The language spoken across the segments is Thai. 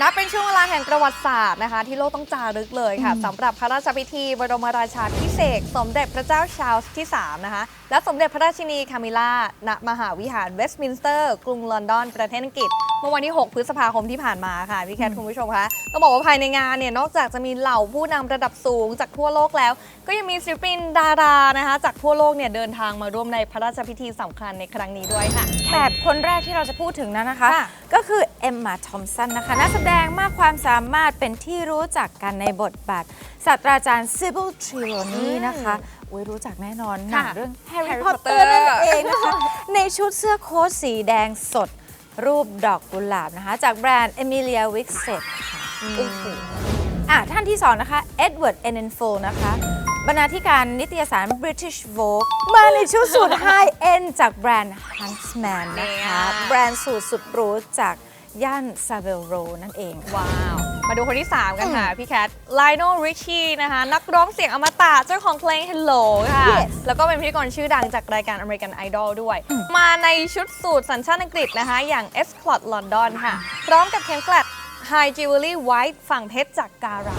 นับเป็นช่วงเวลาแห่งประวัติศาสตร์นะคะ ที่โลกต้องจารึกเลยค่ะสำหรับพระราชพิธีบรมราชาพิเศษกสมเด็จพระเจ้าชาร์ลส์ที่ 3 นะคะ และสมเด็จพระราชินีคามิล่าณมหาวิหารเวสต์มินสเตอร์ กรุงลอนดอนประเทศอังกฤษเมื่อวันที่ 6 พฤษภาคมที่ผ่านมาค่ะพี่แคทคุณผู้ชมคะต้องบอกว่าภายในงานเนี่ยนอกจากจะมีเหล่าผู้นำระดับสูงจากทั่วโลกแล้ว ก็ยังมีศิลปินดารานะคะจากทั่วโลกเนี่ยเดินทางมาร่วมในพระราชพิธีสำคัญในครั้งนี้ด้วยค่ะแขกคนแรกที่เราจะพูดถึงนั้นนะคะค่ะก็คือเอมมาทอมสันนะคะนักแสดงมากความสามารถเป็นที่รู้จักกันในบทบาทศาสตราจารย์ซิบิลทริโลนีนะคะอุ้ยรู้จักแน่นอนหนัค่ะงเรื่อง Harry Harry Potter Potter นั่นเองนะคะในชุดเสื้อโค้ทสีแดงสด รูปดอกกุหลาบนะคะ จากแบรนด์ Emilia w i x e t ค่ะโอ้โหอะท่านที่สองนะคะเอ็ดเวิร์ดเอเนนโฟนะคะบรรณาธิการนิตยสาร British Vogue มาในชุดสูทไฮเอ็นจากแบรนด์ Huntsman นะคะเนี่ยแบรนด์สูตรสุดหรูจากย่านซาเวลโรนั่นเองว้าว มาดูคนที่ 3 กันค่ะ พี่แคทไลโนริชชี่นะคะ นักร้องเสียงอมตะเจ้าของเพลง Hello ค่ะ Yes แล้วก็เป็นพิธีกรชื่อดังจากรายการ American Idol ด้วย มาในชุดสูทสัญชาติอังกฤษนะคะ อย่าง e s c l o t London ค่ะ พร้อมกับเข็มกลัด High Jewelry White ฝั่งเพชรจากการา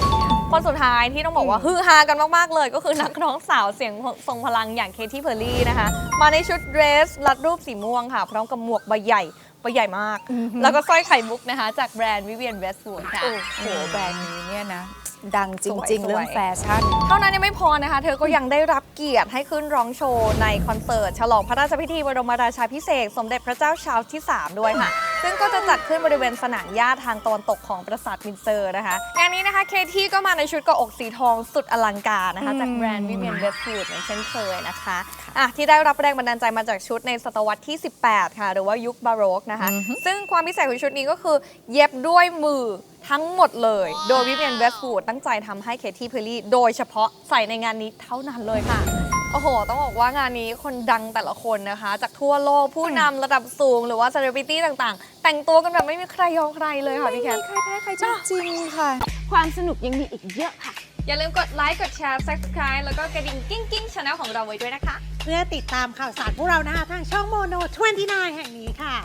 คนสุดท้ายที่ต้องบอกว่าฮือฮากันมาก ๆ เลยก็คือนักร้องสาวเสียงทรงพลังอย่างเคที่เพอร์ลี่นะคะ มาในชุดเดรส รัดรูปสีม่วงค่ะ พร้อมกับหมวกใบใหญ่ ใบใหญ่มาก แล้วก็สร้อยไข่มุกนะคะ จากแบรนด์วิเวียนเวส o ูดค่ะ โอ้โหแบรนด์นี้เนี่ยนะ ดังจสวยริงๆสวยเรื่องแฟชั่น เท่านั้นยังไม่พอนะคะ เธอก็ยังได้รับเกียรติให้ขึ้นร้องโชว์ในคอนเสิร์ต ฉลองพระราชพิธีบรมราชาพิเศษกสมเด็จพระเจ้าชาร์ลส์ที่ 3 ด้วยค่ะ ซึ่งก็จะจัดขึ้นบริเวณสนามหญ้าทางตะวันตกของปราสาทวินเซอร์นะคะ งานนี้นะคะเคที่ก็มาในชุดเกาะอกสีทองสุดอลังการนะคะ จากแบรนด์วิเวียนเวส o ูดเหมือนเช่นเคยนะคะอะที่ได้รับแรงบันดาลใจมาจากชุดในศตวรรษที่ 18 ค่ะ หรือว่ายุคบาโรกนะคะ ซึ่งความพิเศษของชุดนี้ก็คือ เย็บด้วยมือทั้งหมดเลย โดยวิเวียนเวส o ูดตั้งใจทำให้เคที่เพลลี่โดยเฉพาะใส่ในงานนี้เท่านั้นเลยค่ะโอ้โห ต้องบอกว่างานนี้คนดังแต่ละคนนะคะ จากทั่วโลกผู้นำระดับสูงหรือว่าเซเลบริตี้ต่างๆ แต่งตัวกันแบบไม่มีใครยอมใครเลยค่ะพี่แคท ใครแพ้ใครจริงๆค่ะ ความสนุกยังมีอีกเยอะค่ะ อย่าลืมกดไลค์กดแชร์ subscribe แล้วก็กระดิ่งกิ้งกิ้งช anel ของเราไว้ด้วยนะคะ เพื่อติดตามข่าวสารพวกเรานะคะทางช่องโมโน 29 แห่งนี้ค่ะ